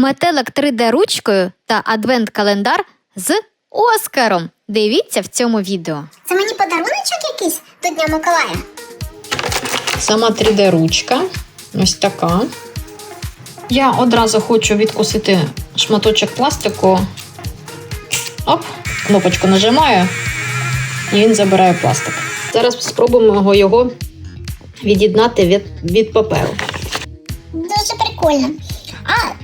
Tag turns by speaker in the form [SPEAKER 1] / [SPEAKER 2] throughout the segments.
[SPEAKER 1] метелик 3D ручкою та адвент-календар з Оскаром. Дивіться в цьому відео.
[SPEAKER 2] Це мені подаруночок якийсь до Дня Миколая.
[SPEAKER 3] Сама 3D ручка. Ось така. Я одразу хочу відкусити шматочок пластику. Оп, кнопочку нажимаю, і він забирає пластик. Зараз спробуємо його від'єднати від, від паперу.
[SPEAKER 2] Дуже прикольно. А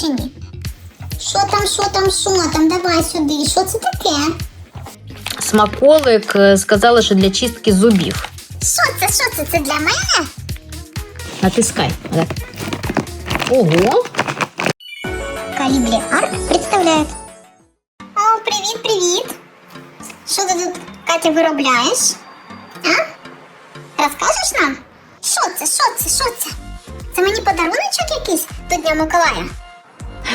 [SPEAKER 2] чи ні? Що там, що там, що там? Давай сюди. Що це таке?
[SPEAKER 3] Смаколик е, сказали, що для чистки зубів.
[SPEAKER 2] Що це? Що це? Це для мене?
[SPEAKER 3] Натискай. Так. Ого,
[SPEAKER 2] Калібрі Арт представляє. О, привіт, привіт. Що ти тут, Катя, виробляєш? А? Розкажеш нам? Що це? Що це? Що це? Це мені подаруночок якийсь до Дня Миколая?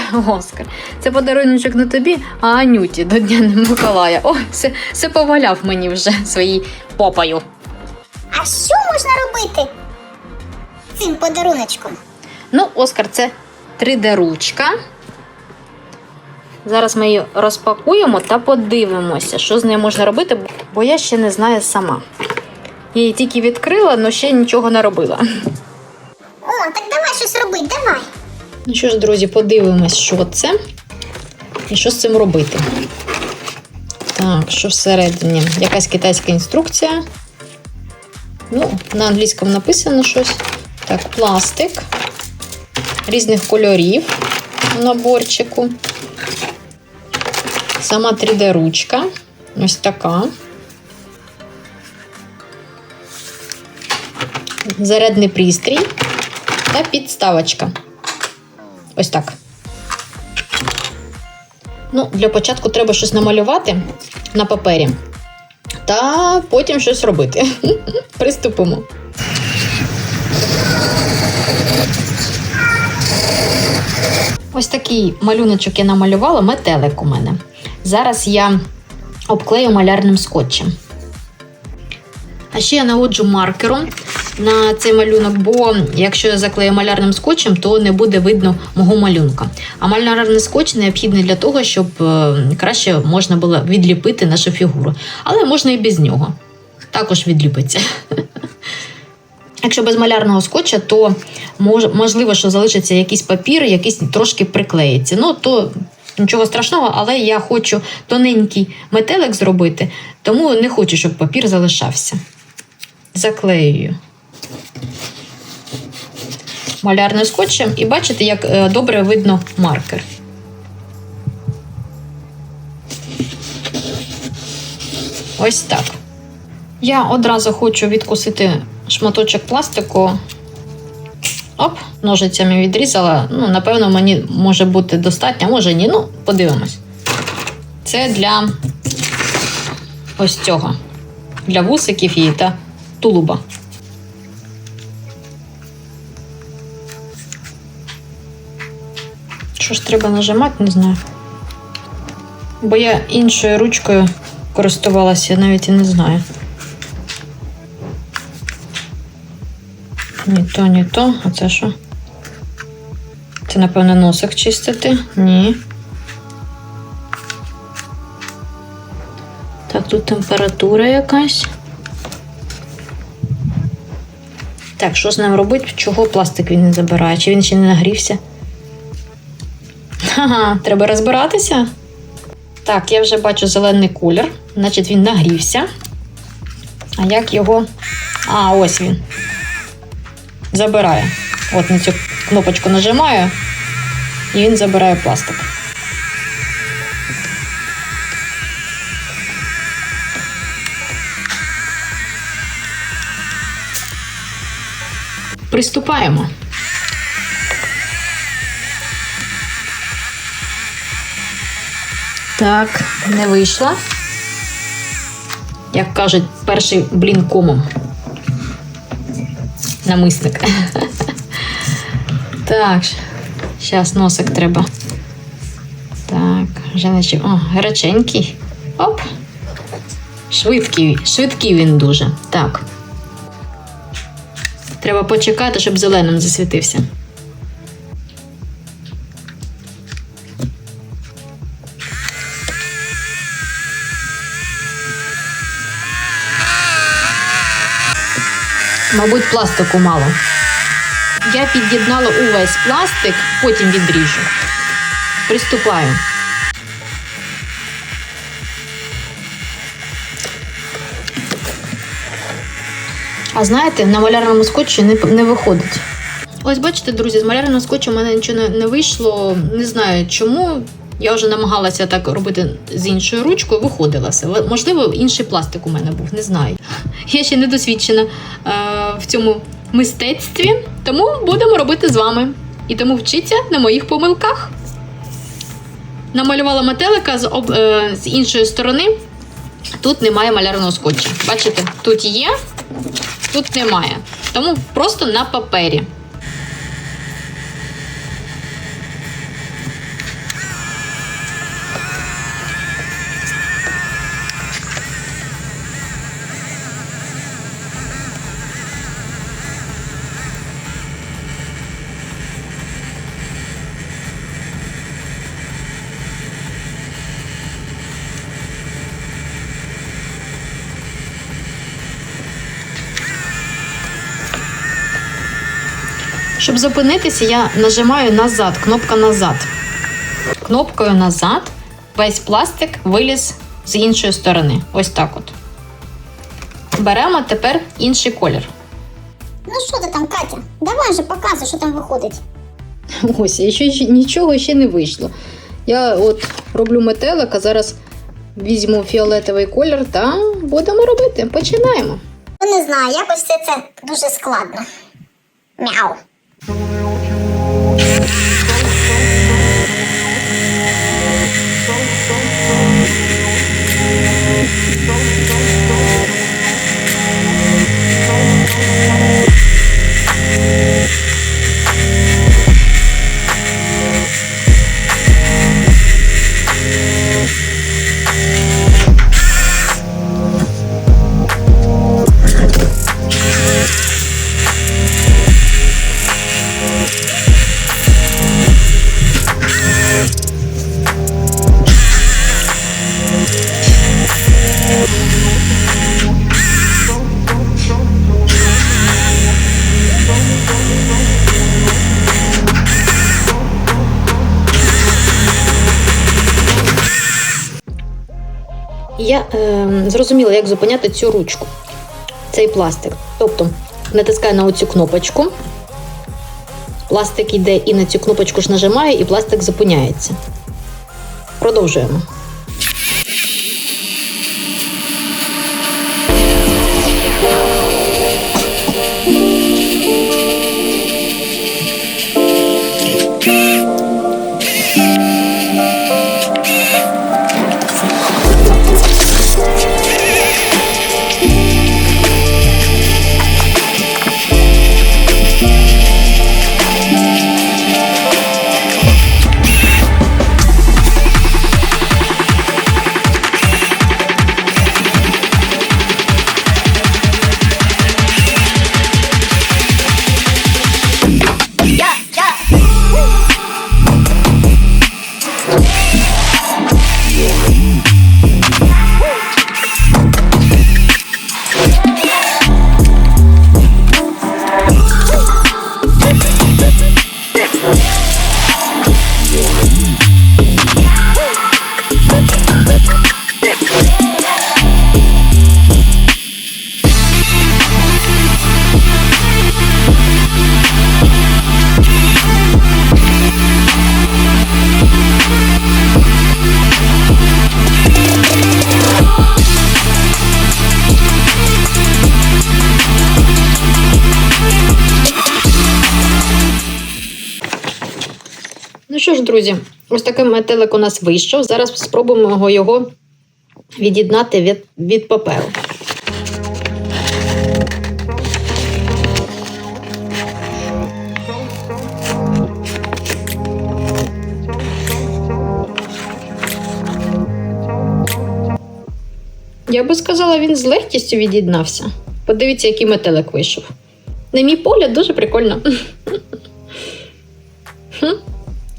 [SPEAKER 3] Оскар. Це подарунок не тобі, а Анюті до Дня Миколая. О, все, все поваляв мені вже своїй попою.
[SPEAKER 2] А що можна робити цим подаруночком?
[SPEAKER 3] Ну, Оскар, це 3D-ручка. Зараз ми її розпакуємо та подивимося, що з нею можна робити, бо я ще не знаю сама. Я її тільки відкрила, але ще нічого не робила.
[SPEAKER 2] О, так давай щось робити, давай.
[SPEAKER 3] Ну що ж, друзі, подивимось, що це і що з цим робити. Так, що всередині? Якась китайська інструкція. Ну, на англійському написано щось. Так, пластик різних кольорів у наборчику. Сама 3D-ручка. Ось така. Зарядний пристрій та підставочка. Ось так. Ну, для початку треба щось намалювати на папері. Та потім щось робити. Приступимо. Ось такий малюночок я намалювала, метелик у мене. Зараз я обклею малярним скотчем. А ще я наводжу маркером на цей малюнок, бо якщо я заклею малярним скотчем, то не буде видно мого малюнка. А малярний скотч необхідний для того, щоб е, краще можна було відліпити нашу фігуру. Але можна і без нього. Також відліпиться. Якщо без малярного скотча, то можливо, що залишиться якийсь папір, якийсь трошки приклеїться. Ну, то нічого страшного, але я хочу тоненький метелик зробити, тому не хочу, щоб папір залишався. Заклеюю малярним скотчем і бачите, як е, добре видно маркер. Ось так. Я одразу хочу відкусити шматочок пластику. Оп, ножицями відрізала. Ну, напевно, мені може бути достатньо, може ні. Ну, подивимось. Це для ось цього. Для вусиків її та тулуба. Що ж треба нажимати, не знаю. Бо я іншою ручкою користувалася, я навіть і не знаю. Ні то, ні то. А це що? Це, напевно, носик чистити? Ні. Так, тут температура якась. Так, що з ним робити? Чого пластик він не забирає? Чи він ще не нагрівся? Ага, треба розбиратися. Так, я вже бачу зелений колір, значить він нагрівся. А як його. А, ось він. Забирає. От на цю кнопочку нажимаю, і він забирає пластик. Приступаємо. Так, не вийшла. Як кажуть, перший блін комом. Намисник. Так, зараз носик треба. Так, вже наче. О, гаряченький. Оп. Швидкий, швидкий він дуже. Так. Треба почекати, щоб зеленим засвітився. Мабуть, пластику мало. Я під'єднала увесь пластик, потім відріжу. Приступаю. А знаєте, на малярному скотчі не, не виходить. Ось бачите, друзі, з малярного скотчу в мене нічого не, вийшло. Не знаю чому. Я вже намагалася так робити з іншою ручкою, виходила все. Можливо, інший пластик у мене був, не знаю. Я ще не досвідчена е, в цьому мистецтві, тому будемо робити з вами. І тому вчиться на моїх помилках. Намалювала метелика з, об, е, з іншої сторони. Тут немає малярного скотча. Бачите, тут є, тут немає. Тому просто на папері. Щоб зупинитися, я нажимаю назад, кнопка назад. Кнопкою назад весь пластик виліз з іншої сторони. Ось так от. Беремо тепер інший колір.
[SPEAKER 2] Ну що ти там, Катя? Давай же показуй, що там виходить.
[SPEAKER 3] Ось, і ще, нічого ще не вийшло. Я от роблю метелика, зараз візьму фіолетовий колір та будемо робити. Починаємо.
[SPEAKER 2] Ну не знаю, якось все це дуже складно. Мяу.
[SPEAKER 3] Я е, зрозуміла, як зупиняти цю ручку, цей пластик. Тобто натискаю на оцю кнопочку. Пластик йде і на цю кнопочку ж нажимаю, і пластик зупиняється. Продовжуємо. Що ж, друзі, ось такий метелик у нас вийшов. Зараз спробуємо його від'єднати від, від паперу. Я би сказала, він з легкістю від'єднався. Подивіться, який метелик вийшов. На мій погляд, дуже прикольно.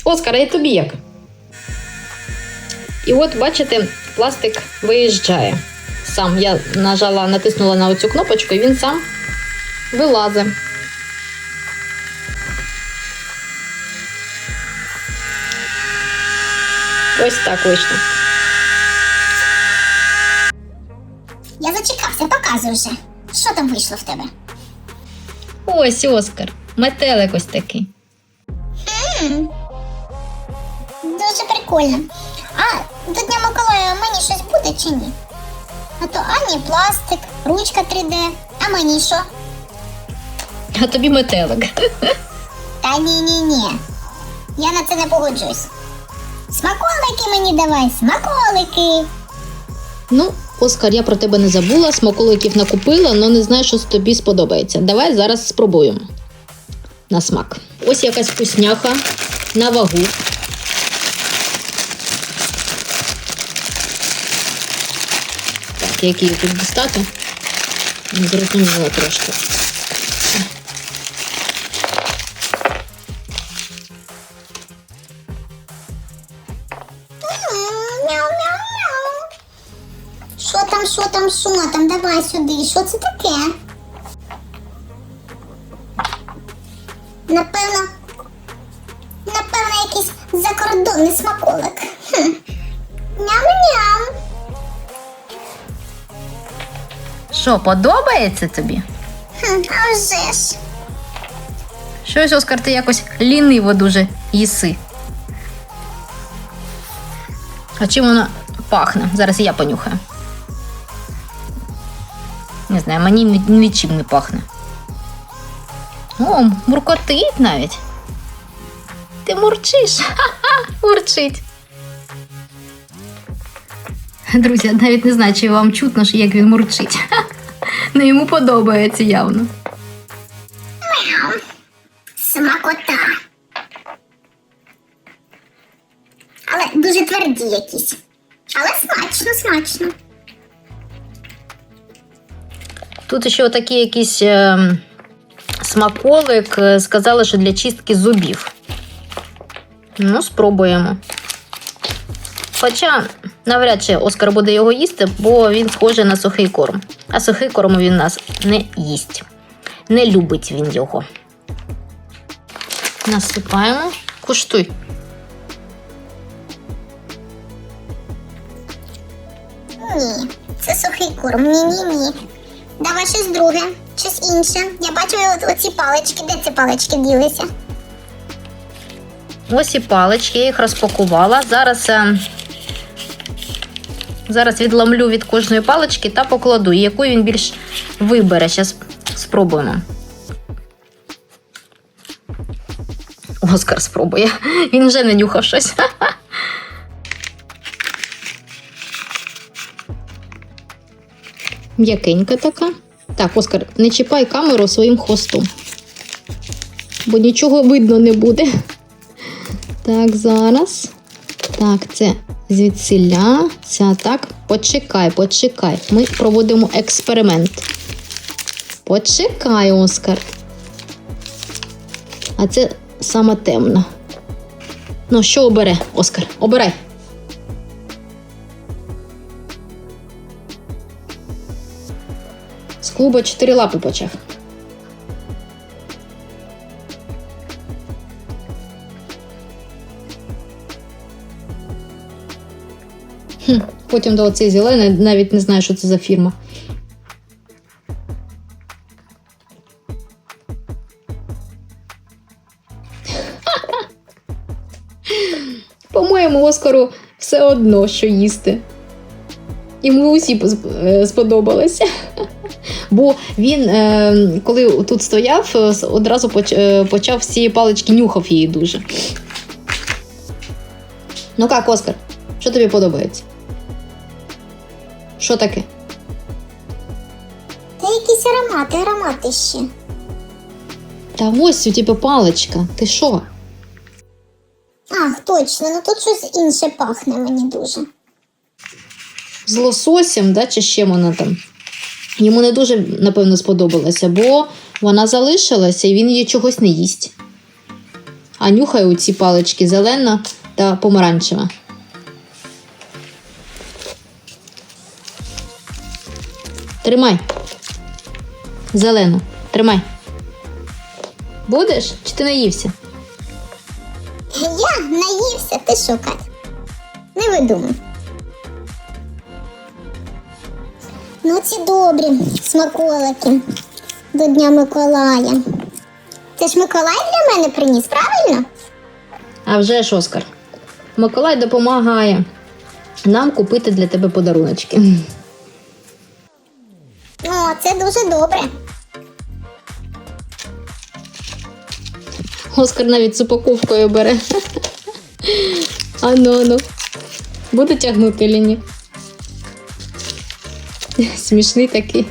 [SPEAKER 3] Хм. Оскар, а й тобі як? І от, бачите, пластик виїжджає. Сам я нажала, натиснула на оцю кнопочку, і він сам Вилазе. Ось так вийшло.
[SPEAKER 2] Я зачекався, показуй вже. Що там вийшло в тебе?
[SPEAKER 3] Ось Оскар. Метелик ось такий.
[SPEAKER 2] М, Дуже прикольно. А до Дня Миколая мені щось буде чи ні? А то Ані пластик, ручка 3D, а мені що?
[SPEAKER 3] А тобі метелик.
[SPEAKER 2] Та ні, ні, ні. Я на це не погоджуюсь. Смаколики мені давай, смаколики.
[SPEAKER 3] Ну, Оскар, я про тебе не забула, смаколиків накупила, але не знаю, що тобі сподобається. Давай зараз спробуємо. На смак. Ось якась вкусняха на вагу. Так, як її тут дістати? Зрозуміло трошки.
[SPEAKER 2] Що там, що там, що там? Давай сюди. Що це таке?
[SPEAKER 1] Що, подобається тобі?
[SPEAKER 2] А вже ж.
[SPEAKER 1] Щось, Оскар, ти якось ліниво дуже їси. А чим воно пахне? Зараз я понюхаю. Не знаю, мені ні- нічим не пахне. О, муркотить навіть. Ти мурчиш. Ха-ха, мурчить. Друзі, навіть не знаю, чи вам чутно, як він мурчить. Ну йому подобається явно. Мяу.
[SPEAKER 2] Смакота. Але дуже тверді якісь. Але смачно, смачно.
[SPEAKER 1] Тут ще такий якийсь е, смаколик. е, Сказали, що для чистки зубів. Ну, спробуємо. Хоча навряд чи Оскар буде його їсти, бо він схожий на сухий корм. А сухий корм він нас не їсть. Не любить він його. Насипаємо. Куштуй.
[SPEAKER 2] Ні, це сухий корм. Ні, ні, ні. Давай щось друге, щось інше. Я бачу оці палички. Де ці палички ділися?
[SPEAKER 1] Ось і палички, я їх розпакувала. Зараз, е, зараз відламлю від кожної палички та покладу, яку він більш вибере. Зараз спробуємо. Оскар спробує. Він вже не нюхав щось.
[SPEAKER 3] М'якенька така. Так, Оскар, не чіпай камеру своїм хвостом. Бо нічого видно не буде. Так, зараз. Так, це звідсиля. Ця так. Почекай, почекай. Ми проводимо експеримент. Почекай, Оскар. А це сама темна. Ну, що обере, Оскар? Обирай. З клуба чотири лапи почав. Потім до оцей зелений, навіть не знаю, що це за фірма. По-моєму, Оскару все одно, що їсти. Йому усі е, сподобалися. Бо він, е, коли тут стояв, е, одразу почав цієї палички нюхав її дуже. Ну як, Оскар, що тобі подобається? Що таке?
[SPEAKER 2] Та якісь аромати, аромати ще.
[SPEAKER 3] Та ось у тебе паличка. Ти що?
[SPEAKER 2] Ах, точно, ну тут щось інше пахне мені дуже.
[SPEAKER 3] З лососем, да, чи ще вона там? Йому не дуже, напевно, сподобалося, бо вона залишилася і він її чогось не їсть. А нюхає у ці палички зелена та помаранчева. Тримай. Зелену. Тримай. Будеш? Чи ти наївся?
[SPEAKER 2] Я наївся, ти що, Кать? Не видумай. Ну, ці добрі смаколики до Дня Миколая. Це ж Миколай для мене приніс, правильно?
[SPEAKER 3] А вже ж, Оскар. Миколай допомагає нам купити для тебе подаруночки.
[SPEAKER 2] О, це дуже добре.
[SPEAKER 3] Оскар навіть з упаковкою бере. Ану, ану. Буде тягнути чи ні? Смішний такий.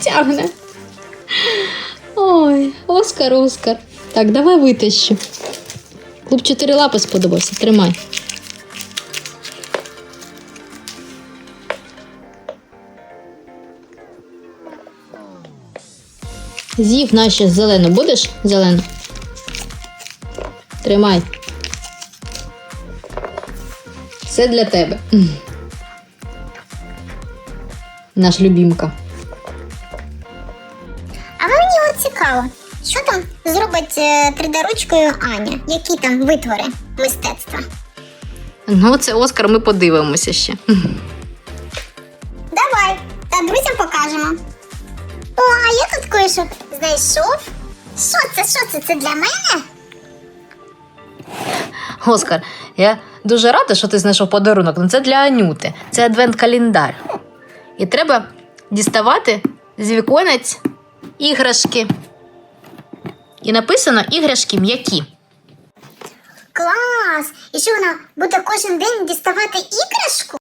[SPEAKER 3] Тягне. Ой, Оскар, Оскар. Так, давай витащу. Клуб чотири лапи сподобався. Тримай. З'їв наші зелену. Будеш зелену? Тримай. Все для тебе. Наш любімка.
[SPEAKER 2] А мені от цікаво, що там зробить е, 3D-ручкою Аня? Які там витвори мистецтва?
[SPEAKER 3] Ну, це Оскар, ми подивимося ще.
[SPEAKER 2] Давай, та друзям покажемо. О, а я тут кое-що знайшов. Що це? Що це? Це для мене?
[SPEAKER 3] Оскар, я дуже рада, що ти знайшов подарунок. Ну це для Анюти. Це адвент-календар. І треба діставати з віконець іграшки. І написано іграшки м'які.
[SPEAKER 2] Клас! І що вона буде кожен день діставати іграшку?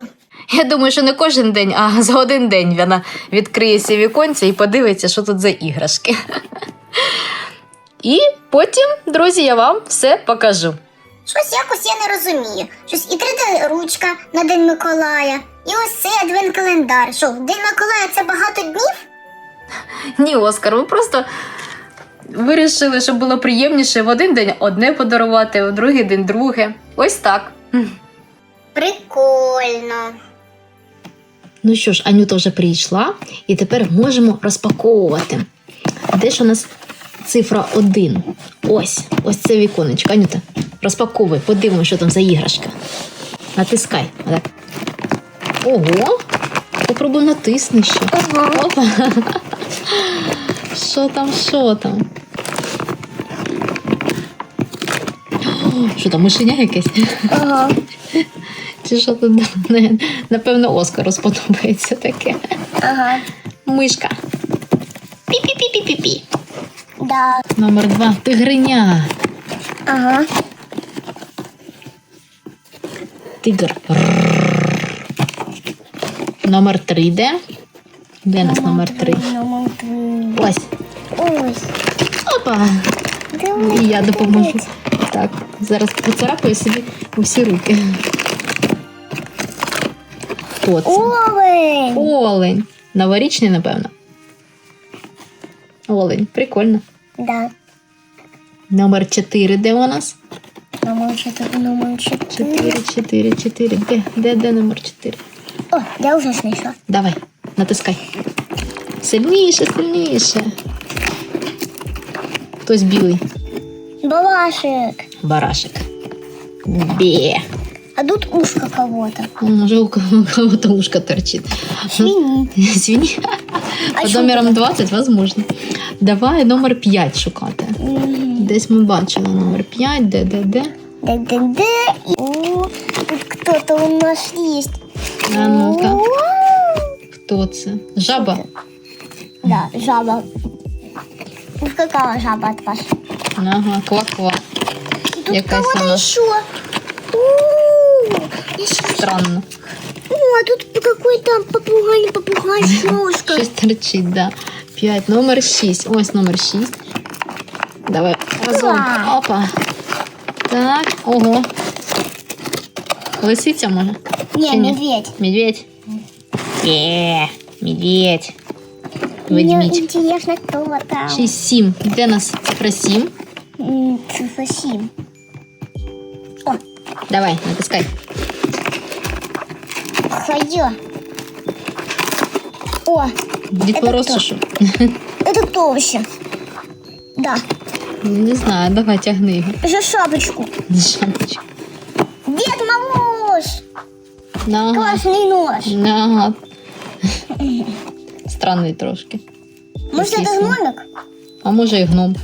[SPEAKER 3] Я думаю, що не кожен день, а за один день вона відкриє сі віконця і подивиться, що тут за іграшки. І потім, друзі, я вам все покажу.
[SPEAKER 2] Щось якось я не розумію. Щось і 3D-ручка на День Миколая, і ось цей адвент-календар. Що, День Миколая це багато днів?
[SPEAKER 3] Ні, Оскар, ми просто вирішили, щоб було приємніше в один день одне подарувати, в другий день друге. Ось так.
[SPEAKER 2] Прикольно.
[SPEAKER 3] Ну що ж, Анюта вже прийшла, і тепер можемо розпаковувати. Де ж у нас цифра 1? Ось, ось це віконечко. Анюта, розпаковуй, подивимося, що там за іграшка. Натискай. Отак. Ого! Попробуй натисни ще. Опа. Що там, що там? Що там, мишеня якесь?
[SPEAKER 2] Ага.
[SPEAKER 3] Чи що тут? Напевно, Оскару сподобається таке.
[SPEAKER 2] Ага.
[SPEAKER 3] Мишка. Пі-пі-пі-пі-пі.
[SPEAKER 2] Да.
[SPEAKER 3] Номер два. Тигриня.
[SPEAKER 2] Ага.
[SPEAKER 3] Тигр. Номер три де? Де нас номер три?
[SPEAKER 2] Номер три.
[SPEAKER 3] Ось.
[SPEAKER 2] Ось.
[SPEAKER 3] Опа. І я допоможу. Так, зараз поцарапаю собі усі руки. Хто це?
[SPEAKER 2] Олень.
[SPEAKER 3] Олень. Новорічний, напевно. Олень. Прикольно.
[SPEAKER 2] Да.
[SPEAKER 3] Номер 4 де у нас?
[SPEAKER 2] Номер чотири, номер чотири.
[SPEAKER 3] 4, 4, 4. Де? Де, де номер 4?
[SPEAKER 2] О, я вже знайшла.
[SPEAKER 3] Давай, натискай. Сильніше, сильніше. Хтось білий.
[SPEAKER 2] Балашик.
[SPEAKER 3] Барашек. Бе.
[SPEAKER 2] А тут ушко кого-то.
[SPEAKER 3] Уже у кого-то ушко торчит.
[SPEAKER 2] Свині.
[SPEAKER 3] Свиньи.
[SPEAKER 2] А
[SPEAKER 3] Под номером 20, возможно. Давай номер 5 шукати. Десь ми бачили номер 5, де, де, де.
[SPEAKER 2] Да-да-да. О, тут кто-то у нас есть.
[SPEAKER 3] А ну-ка, хто це? Жаба.
[SPEAKER 2] Да, жаба. Ну, какая жаба от вас?
[SPEAKER 3] Ага, ква-ква.
[SPEAKER 2] Тут кого-то
[SPEAKER 3] вона
[SPEAKER 2] еще. О, еще
[SPEAKER 3] Странно.
[SPEAKER 2] О, а тут какой-то попугай, попугай с ножкой.
[SPEAKER 3] Щось торчить, да. 5, номер 6. Ось номер 6. Давай разом.
[SPEAKER 2] Клас.
[SPEAKER 3] Опа. Так, ого. Лисиця може?
[SPEAKER 2] Не,
[SPEAKER 3] Чи ні?
[SPEAKER 2] медведь.
[SPEAKER 3] Медведь. Е, медведь.
[SPEAKER 2] Мне
[SPEAKER 3] Ведмідь.
[SPEAKER 2] интересно, кто там.
[SPEAKER 3] 6, 7. Де нас цифра 7?
[SPEAKER 2] М, Цифра семь. О,
[SPEAKER 3] Давай, натискай.
[SPEAKER 2] Ходё. О,
[SPEAKER 3] Дід
[SPEAKER 2] Это
[SPEAKER 3] Мороз
[SPEAKER 2] хто?
[SPEAKER 3] чи що?
[SPEAKER 2] Это кто вообще? Да.
[SPEAKER 3] Не знаю, давай тягни його.
[SPEAKER 2] За шапочку.
[SPEAKER 3] Шапочку.
[SPEAKER 2] Дед Мороз.
[SPEAKER 3] Ага.
[SPEAKER 2] Классный нож.
[SPEAKER 3] Ага. Странний трошки.
[SPEAKER 2] Может, это
[SPEAKER 3] Якийсь він.
[SPEAKER 2] гномик?
[SPEAKER 3] А може і гном.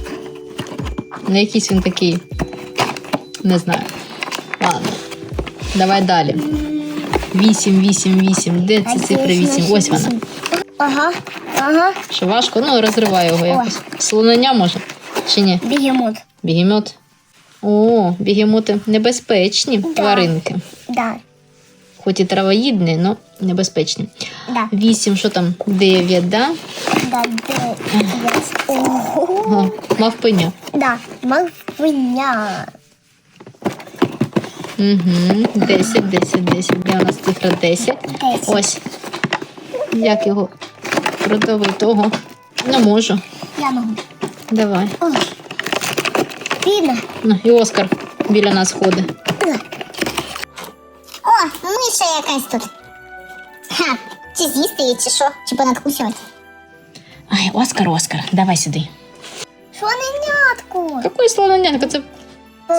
[SPEAKER 3] Не якийсь він такий. Не знаю. Ладно. Давай далі. 8, 8, 8. Де це цифра 8? Ось вона.
[SPEAKER 2] Ага, ага.
[SPEAKER 3] Що важко? Ну, розривай його якось. Слонення може? Чи ні?
[SPEAKER 2] Бегемот.
[SPEAKER 3] Бігемот. О, бігемоти небезпечні тваринки.
[SPEAKER 2] Да,
[SPEAKER 3] Хоч і травоїдні, але небезпечні.
[SPEAKER 2] да,
[SPEAKER 3] 8, що там? 9, да?
[SPEAKER 2] да, да. Ого.
[SPEAKER 3] Мавпиня.
[SPEAKER 2] Да, мавпиня.
[SPEAKER 3] Угу. 10, 10, 10. Де у нас цифра 10?
[SPEAKER 2] Десять.
[SPEAKER 3] Ось. Як його продавити? Того. Не можу.
[SPEAKER 2] Я могу.
[SPEAKER 3] Давай.
[SPEAKER 2] Ой. Видно?
[SPEAKER 3] Ну, і Оскар біля нас ходить.
[SPEAKER 2] О, миша якась тут. Ха, чи з'їсти її, чи що? Чи понадкусювати?
[SPEAKER 3] Ай, Оскар, Оскар, давай сюди.
[SPEAKER 2] Слоненятку.
[SPEAKER 3] Какой слоненятка? Це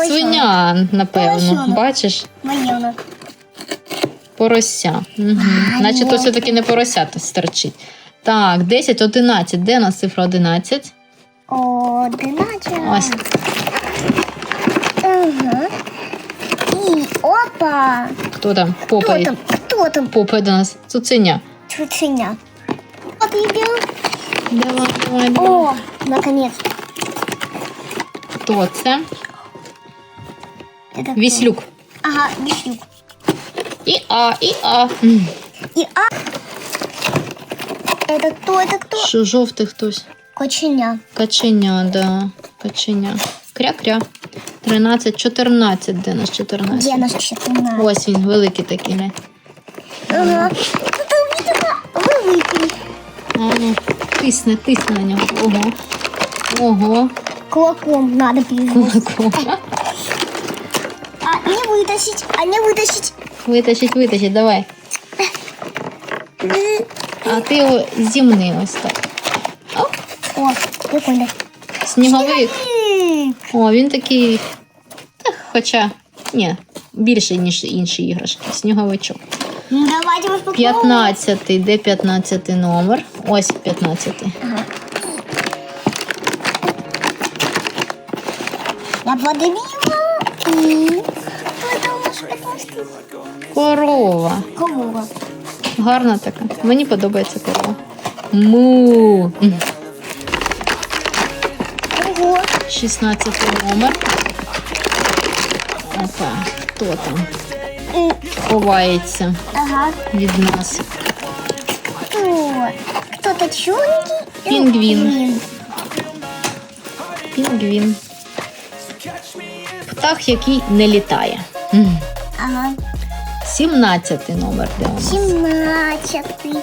[SPEAKER 3] свиня, напевно.
[SPEAKER 2] Поросенок.
[SPEAKER 3] Бачиш?
[SPEAKER 2] Воєнок.
[SPEAKER 3] Порося. Угу.
[SPEAKER 2] А,
[SPEAKER 3] Значить, то все-таки не порося тут стерчить. Так, 10, 11. Де у нас цифра 11?
[SPEAKER 2] Одиначе.
[SPEAKER 3] Ось.
[SPEAKER 2] Ага. І опа.
[SPEAKER 3] Хто там?
[SPEAKER 2] Хто там? Хто там?
[SPEAKER 3] Попає до нас. Цуценя.
[SPEAKER 2] Чученя. От тебе.
[SPEAKER 3] Давай, давай, давай.
[SPEAKER 2] О, наконец.
[SPEAKER 3] Хто це?
[SPEAKER 2] Это кто?
[SPEAKER 3] Віслюк.
[SPEAKER 2] Ага, віслюк.
[SPEAKER 3] І А, і А. М,
[SPEAKER 2] И а. Это кто? Это кто?
[SPEAKER 3] Що жовтий хтось?
[SPEAKER 2] Коченя.
[SPEAKER 3] Каченя, да. Каченя. Кря-кря. 13, 14. Де наш 14?
[SPEAKER 2] Где наш четырнадцать?
[SPEAKER 3] Ось він, великий такий, не?
[SPEAKER 2] Ага. Это видимо великий.
[SPEAKER 3] А, ну, тисне, тисне на нього. Ого. Ого.
[SPEAKER 2] Кулаком надо перевести.
[SPEAKER 3] Кулаком.
[SPEAKER 2] Вытащить, а не вытащить.
[SPEAKER 3] Витащить, витащить, давай. А ти його зімни ось так. Оп,
[SPEAKER 2] О, прикольно.
[SPEAKER 3] сніговик. О, він такий. Та, хоча, ні, більший, ніж інші іграшки. Сніговичок.
[SPEAKER 2] Ну давайте успокоимся.
[SPEAKER 3] 15, де 15 номер? Ось 15.
[SPEAKER 2] Я подавила. И... Просто...
[SPEAKER 3] Корова. Гарна така. Мені подобається корова. Му. М. 16 номер. Опа, хто там ховається
[SPEAKER 2] Ага.
[SPEAKER 3] від нас?
[SPEAKER 2] Черненький? и
[SPEAKER 3] Пингвин. Пінгвін. Птах, який не літає.
[SPEAKER 2] Ага.
[SPEAKER 3] 17 номер де у нас?
[SPEAKER 2] Семнадцатый.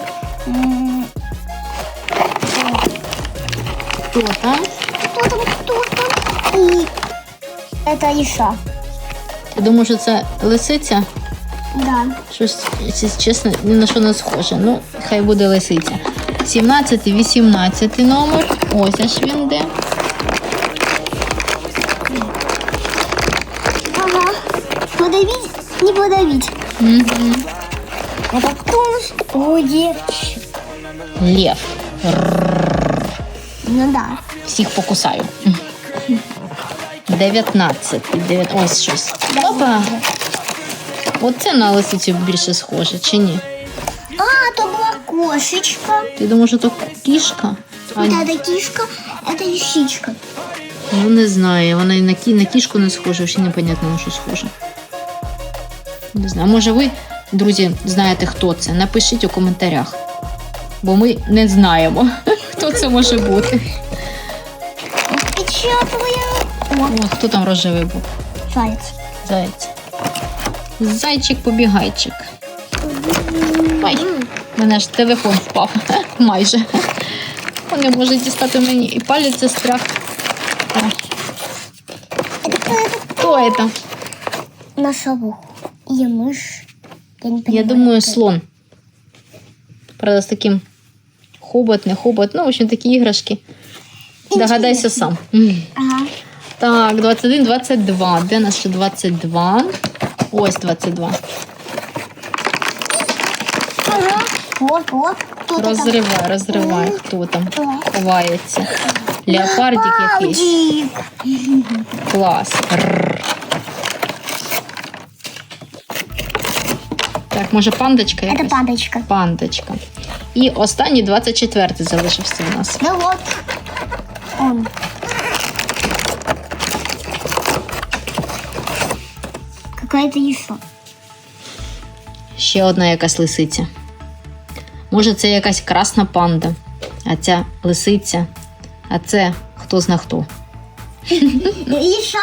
[SPEAKER 2] М,
[SPEAKER 3] Хто там?
[SPEAKER 2] Кто там, кто там? И... Это Иша.
[SPEAKER 3] Я думаю, що це лисиця.
[SPEAKER 2] Да.
[SPEAKER 3] Щось, якщо чесно, ні на що не схоже. Ну, хай буде лисиця. 17, 18 номер. Ось аж він де.
[SPEAKER 2] Подавить, не подавить.
[SPEAKER 3] Угу.
[SPEAKER 2] Это кто? у нас? Ой, девочка.
[SPEAKER 3] Лев.
[SPEAKER 2] Ну да.
[SPEAKER 3] Всіх покусаю. 19. 9. Ось щось. Опа. Оце на лисицю більше схоже, чи ні?
[SPEAKER 2] А, то была кошечка.
[SPEAKER 3] Ти думаєш, що то кішка? А,
[SPEAKER 2] Вот эта кишка, это лисичка.
[SPEAKER 3] ну не знаю, вона і на, кі... на кішку не схожа, ще непонятно на що схоже. Не знаю. Може ви, друзі, знаєте, хто це? Напишіть у коментарях. Бо ми не знаємо, хто це може бути.
[SPEAKER 2] Распечатываем. О,
[SPEAKER 3] О, хто там рожевий був?
[SPEAKER 2] заяц.
[SPEAKER 3] Заяць. Зайчик-побігайчик. Ай, в мене ж телефон впав. Майже. Вони можуть дістати мені і палець застряг. Ай,
[SPEAKER 2] Это кто это?
[SPEAKER 3] Хто це?
[SPEAKER 2] Носовух. И мышь. Я не
[SPEAKER 3] Я думаю,
[SPEAKER 2] кто
[SPEAKER 3] слон. Правда, з таким хобот, не хобот. Ну, в общем, такі іграшки. Догадайся сам.
[SPEAKER 2] Ага.
[SPEAKER 3] Так, 21, 22. Де наш 22? Ось 22.
[SPEAKER 2] Ага. Оп. Хто ти там?
[SPEAKER 3] Розривай, розривай, хто там ховається. Леопардик якийсь.
[SPEAKER 2] Павдік.
[SPEAKER 3] Клас. Рррр. Так, може пандочка
[SPEAKER 2] Це
[SPEAKER 3] якась?
[SPEAKER 2] пандочка.
[SPEAKER 3] Пандочка. І останній 24 залишився у нас.
[SPEAKER 2] Ну вот. Он. Какое-то яйцо.
[SPEAKER 3] Ще одна якась лисиця. Може, це якась красна панда, а ця лисиця, а це хто зна хто.
[SPEAKER 2] І що?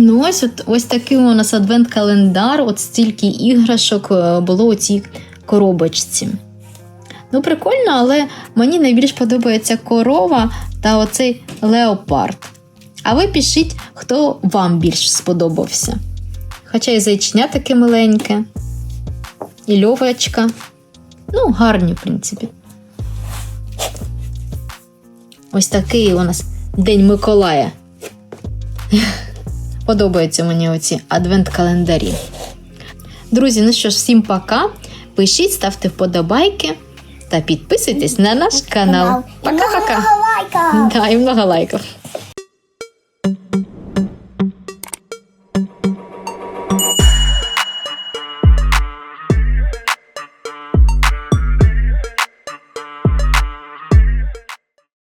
[SPEAKER 3] Ну, ось от, ось такий у нас адвент-календар, от стільки іграшок е, було у цій коробочці. Ну, прикольно, але мені найбільш подобається корова та оцей леопард. А ви пишіть, хто вам більш сподобався. Хоча і зайчня таке миленьке, і льовочка. Ну, гарні, в принципі. Ось такий у нас День Миколая. Подобаються мені оці адвент-календарі. Друзі, ну що ж, всім пока. Пишіть, ставте вподобайки та підписуйтесь на наш канал.
[SPEAKER 2] Пока-пока.
[SPEAKER 3] всім
[SPEAKER 2] багато лайків!
[SPEAKER 3] Да, і много лайків.